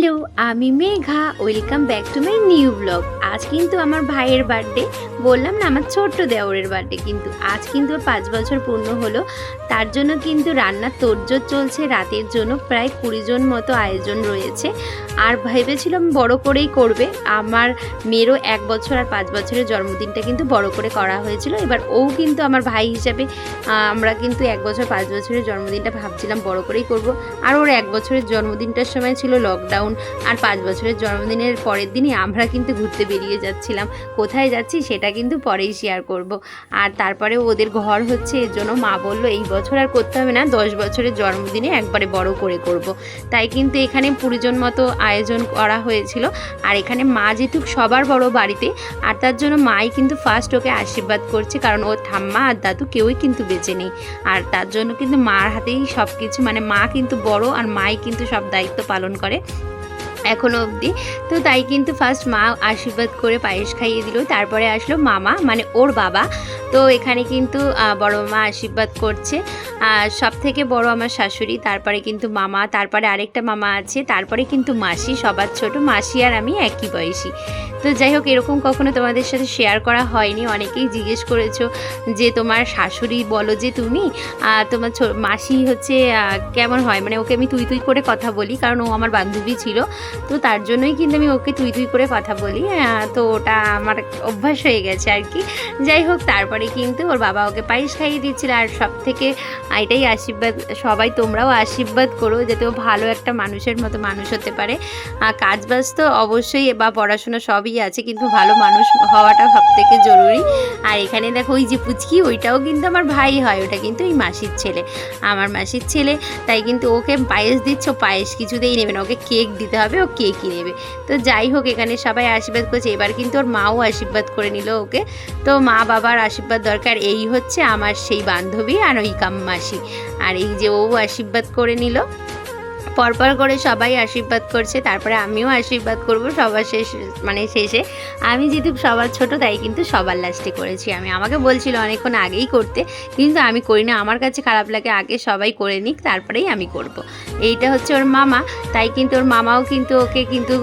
Hello, আমি Megha, welcome back to my new blog. আজ কিন্তু আমার ভাইয়ের বার্থডে। বললাম না, আমার ছোট্ট দেওরের বার্থডে কিন্তু। আজ কিন্তু পাঁচ বছর পূর্ণ হলো। তার জন্য কিন্তু রান্নার তোড়জোড় চলছে। রাতের জন্য প্রায় কুড়ি জন মতো আয়োজন রয়েছে। আর ভেবেছিলাম বড় করেই করবে। আমার মেয়েরও এক বছর আর পাঁচ বছরের জন্মদিনটা কিন্তু বড় করে করা হয়েছিল। এবার ও কিন্তু আমার ভাই হিসাবে আমরা কিন্তু এক বছর পাঁচ বছরের জন্মদিনটা ভাবছিলাম বড় করেই করব। আর ওর এক বছরের জন্মদিনটার সময় ছিল লকডাউন আর পাঁচ বছরের জন্মদিনের পরের দিনই আমরা কিন্তু ঘুরতে বেরিয়ে যাচ্ছিলাম। কোথায় যাচ্ছি সেটা কিন্তু পরেই শেয়ার করব। আর তারপরে ওদের ঘর হচ্ছে, এর জন্য মা বলল, এই বছর আর করতে হবে না, দশ বছরের জন্মদিনে একবারে বড় করে করব। তাই কিন্তু এখানে পুরিজন মতো আয়োজন করা হয়েছিল। আর এখানে মা যেটুক সবার বড় বাড়িতে, আর তার জন্য মাই কিন্তু ফার্স্ট ওকে আশীর্বাদ করছে, কারণ ওর ঠাম্মা আর দাদু কেউই কিন্তু বেঁচে নেই। আর তার জন্য কিন্তু মার হাতেই সব কিছু মানে মা কিন্তু বড় আর মাই কিন্তু সব দায়িত্ব পালন করে। এখনও অবধি। তো তাই কিন্তু ফার্স্ট মা আশীর্বাদ করে পায়েস খাইয়ে দিল, তারপরে আসলো মামা মানে ওর বাবা। তো এখানে কিন্তু বড় মা আশীর্বাদ করছে। সব থেকে বড় আমার শাশুড়ি, তারপরে কিন্তু মামা, তারপরে আরেকটা মামা আছে, তারপরে কিন্তু মাসি, সবার ছোট মাসি আর আমি একই বয়সী। তো যাই হোক, এরকম কখনো তোমাদের সাথে শেয়ার করা হয়নি। অনেকেই জিজ্ঞেস করেছ যে, তোমার শাশুড়ি বলো যে তুমি? তোমার মাসি হচ্ছে কেমন হয়? মানে ওকে আমি তুই তুই করে কথা বলি, কারণ ও আমার বান্ধবী ছিল। তো তার জন্যই কিন্তু আমি ওকে তুই তুই করে কথা বলি তো ওটা আমার অভ্যাস হয়ে গেছে আর কি। যাই হোক, তারপরে কিন্তু ওর বাবা ওকে পায়েস খাইয়ে দিচ্ছিল আর সব থেকে এটাই আশীর্বাদ, সবাই তোমরাও আশীর্বাদ করো যাতে ও ভালো একটা মানুষের মতো মানুষ হতে পারে। আর কাজ বাজ তো অবশ্যই বা পড়াশোনা সবই আছে, কিন্তু ভালো মানুষ হওয়াটা সব থেকে জরুরি। আর এখানে দেখো, ওই যে পুচকি, ওইটাও কিন্তু আমার ভাই হয়, ওটা কিন্তু এই মাসির ছেলে। আমার মাসির ছেলে, তাই কিন্তু ওকে পায়েস দিচ্ছ পায়েস কিছুতেই নেবে না, ওকে কেক দিতে হবে ও কী নেবে? তো যাই হোক এখানে সবাই আশীর্বাদ করছে। এবার কিন্তু ওর মাও আশীর্বাদ করে নিল ওকে। তো মা বাবার আশীর্বাদ দরকার। এই হচ্ছে আমার সেই বান্ধবী আর ওই কাম্মাসি। আর এই যে ও আশীর্বাদ করে নিল পরপর করে সবাই আশীর্বাদ করছে, তারপরে আমিও আশীর্বাদ করব সবার শেষ মানে শেষে। আমি যেহেতু সবার ছোট, তাই কিন্তু সবার লাস্টে করেছি। আমি, আমাকে বলছিল অনেকক্ষণ আগেই করতে, কিন্তু আমি করি না। আমার কাছে খারাপ লাগে, আগে সবাই করে নিক, তারপরেই আমি করব। এইটা হচ্ছে ওর মামা, তাই কিন্তু ওর মামাও কিন্তু ওকে কিন্তু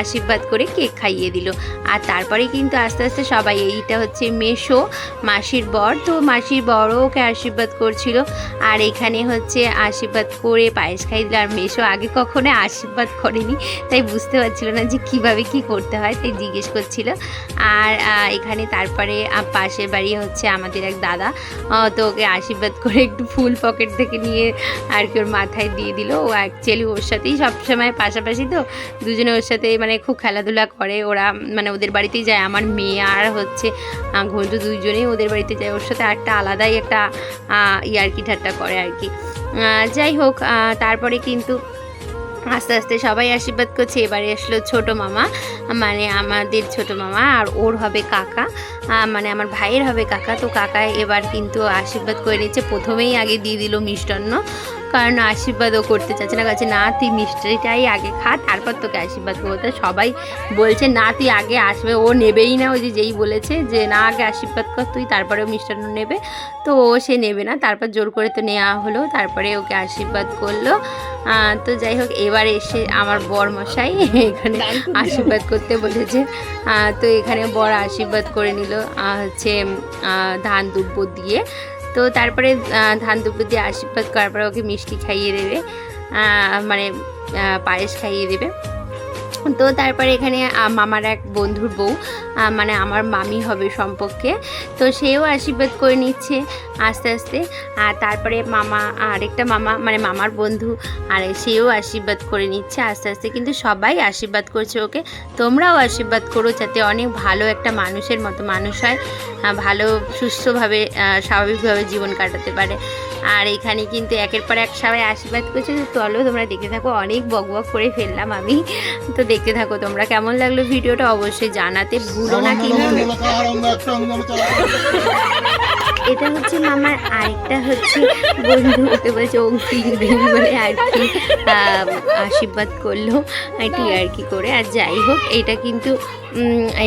আশীর্বাদ করে কেক খাইয়ে দিল। আর তারপরে কিন্তু আস্তে আস্তে সবাই, এইটা হচ্ছে মেশো, মাসির বর। তো মাসির বড়ও ওকে আশীর্বাদ করছিল। আর এখানে হচ্ছে আশীর্বাদ করে পায়েস খাই দিল। আর মেশো আগে কখনো আশীর্বাদ করেনি, তাই বুঝতে পারছিল না যে কীভাবে কি করতে হয়, তাই জিজ্ঞেস করছিল। আর এখানে তারপরে পাশের বাড়ি হচ্ছে আমাদের এক দাদা। তো ওকে আশীর্বাদ করে একটু ফুল পকেট থেকে নিয়ে আর কি ওর মাথায় দিয়ে দিল। ও অ্যাকচুয়ালি ওর সাথেই সবসময় পাশাপাশি তো, দুজনে ওর সাথে মানে খুব খেলাধুলা করে। ওরা মানে ওদের বাড়িতেই যায়, আমার মেয়ে আর হচ্ছে ঘন্টু দুইজনেই ওদের বাড়িতে যায়। ওর সাথে একটা আলাদাই একটা ইয়ার্কি ঠাট্টা করে আর কি। যাই হোক তারপরে কিন্তু আস্তে আস্তে সবাই আশীর্বাদ করছে। এবারে আসলো ছোট মামা মানে আমাদের ছোট মামা আর ওর হবে কাকা। মানে আমার ভাইয়ের হবে কাকা। তো কাকা এবার কিন্তু আশীর্বাদ করে নিচ্ছে। প্রথমেই আগে দিয়ে দিল মিষ্টান্ন। কারণ আশীর্বাদও করতে চাচ্ছে না। কাছে না তুই মিষ্টিটাই আগে খা তারপর তোকে আশীর্বাদ করব। তো সবাই বলছে না তুই আগে আসবে। ও নেবেই না ওই যে যেই বলেছে যে না আগে আশীর্বাদ কর তুই তারপরেও মিষ্টান্ন নেবে। তো ও সে নেবে না তারপর জোর করে তো নেওয়া হলো তারপরে ওকে আশীর্বাদ করল। তো যাই হোক এবার এসে আমার বর মশাই এখানে আশীর্বাদ করতে বলেছে। তো এখানে বর আশীর্বাদ করে নিল হচ্ছে ধান দুব্য দিয়ে। তো তারপরে ধান দুপুর দিয়ে আশীর্বাদ করার পরে ওকে মিষ্টি খাইয়ে দেবে মানে পায়েস খাইয়ে দেবে। তো তারপরে এখানে মামার এক বন্ধুর বউ মানে আমার মামি হবে সম্পর্কে। তো সেও আশীর্বাদ করে নিচ্ছে আস্তে আস্তে। আর তারপরে মামা, আরেকটা মামা মানে মামার বন্ধু, আর সেও আশীর্বাদ করে নিচ্ছে আস্তে আস্তে। কিন্তু সবাই আশীর্বাদ করছে ওকে। তোমরাও আশীর্বাদ করো যাতে অনেক ভালো একটা মানুষের মতো মানুষ হয় ভালো, সুস্থভাবে স্বাভাবিকভাবে জীবন কাটাতে পারে। আর এখানে কিন্তু একের পর এক সবাই আশীর্বাদ করছে। চলো তোমরা দেখতে থাকো, অনেক বক বক করে ফেললাম আমি। তো দেখতে থাকো তোমরা কেমন লাগল ভিডিওটা অবশ্যই জানাতে ভুলো না কিন্তু। এটা হচ্ছে মামার আরেকটা হচ্ছে বন্ধু, ওকে বলছে অঙ্কি বলে আর কি আশীর্বাদ করল এটি আর কি করে। আর যাই হোক, এটা কিন্তু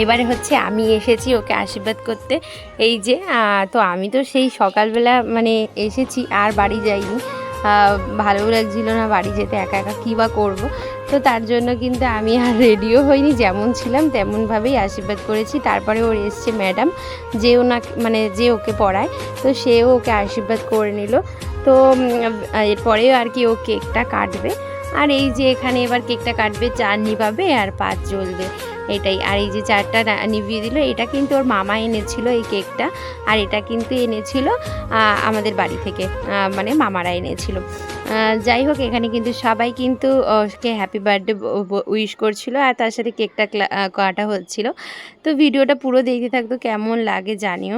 এবারে হচ্ছে আমি এসেছি ওকে আশীর্বাদ করতে। এই যে তো আমি তো সেই সকালবেলা মানে এসেছি আর বাড়ি যাইনি। ভালোও লাগছিল না বাড়ি যেতে, একা একা কী বা করব। তো তার জন্য কিন্তু আমি আর রেডিও হইনি, যেমন ছিলাম তেমনভাবেই আশীর্বাদ করেছি। তারপরে ওর এসছে ম্যাডাম, যে ওনা মানে যে ওকে পড়ায়, তো সেও ওকে আশীর্বাদ করে নিল। তো এরপরেও আর কি ও কেকটা কাটবে। আর এই যে এখানে এবার কেকটা কাটবে চার নিভাবে আর পাঁচ জ্বলবে। এটাই। আর এই যে চারটা নিভিয়ে দিল, এটা কিন্তু ওর মামা এনেছিল এই কেকটা, আর এটা কিন্তু এনেছিল আমাদের বাড়ি থেকে মানে মামারা এনেছিল। যাই হোক, এখানে কিন্তু সবাই কিন্তু ওকে হ্যাপি বার্থডে উইশ করছিল, আর তার সাথে কেকটা কাটা হচ্ছিল। তো ভিডিওটা পুরো দেখতে থাকতো কেমন লাগে জানিও।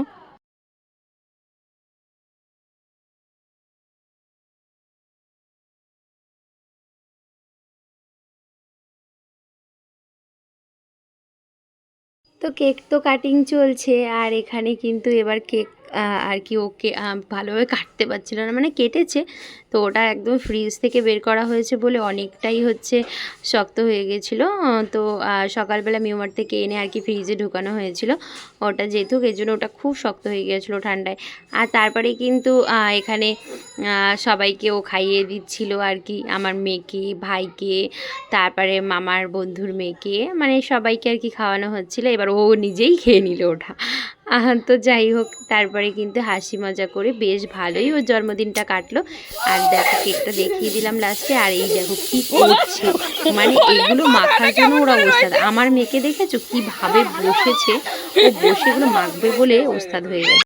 তো কেক তো কাটিং চলছে আর এখানে কিন্তু এবার কেক আর কি ওকে ভালোভাবে কাটতে পারছিল না। মানে কেটেছে। তো ওটা একদম ফ্রিজ থেকে বের করা হয়েছে বলে অনেকটাই হচ্ছে শক্ত হয়ে গেছিল। তো সকালবেলা মিউমার থেকে এনে আর কি ফ্রিজে ঢুকানো হয়েছিল। ওটা যেহেতু এই জন্য ওটা খুব শক্ত হয়ে গেছিল ঠান্ডায়। আর তারপরে কিন্তু এখানে সবাইকে ও খাইয়ে দিচ্ছিল আর কি। আমার মেয়েকে, ভাইকে, তারপরে মামার বন্ধুর মেয়েকে। মানে সবাইকে আর কি খাওয়ানো হচ্ছিল। এবার ও নিজেই খেয়ে নিল ওটা। আহ, তো যাই হোক তারপরে কিন্তু হাসি মজা করে বেশ ভালোই ওর জন্মদিনটা কাটলো। আর দেখো কেকটা দেখিয়ে দিলাম লাস্টে আর এই দেখো কি করছে? মানে এগুলো মাখার জন্য ওরা ওস্তাদ। আমার মেয়েকে দেখেছ? কীভাবে বসেছে? ও বসে এগুলো মাখবে বলে ওস্তাদ হয়ে গেছে।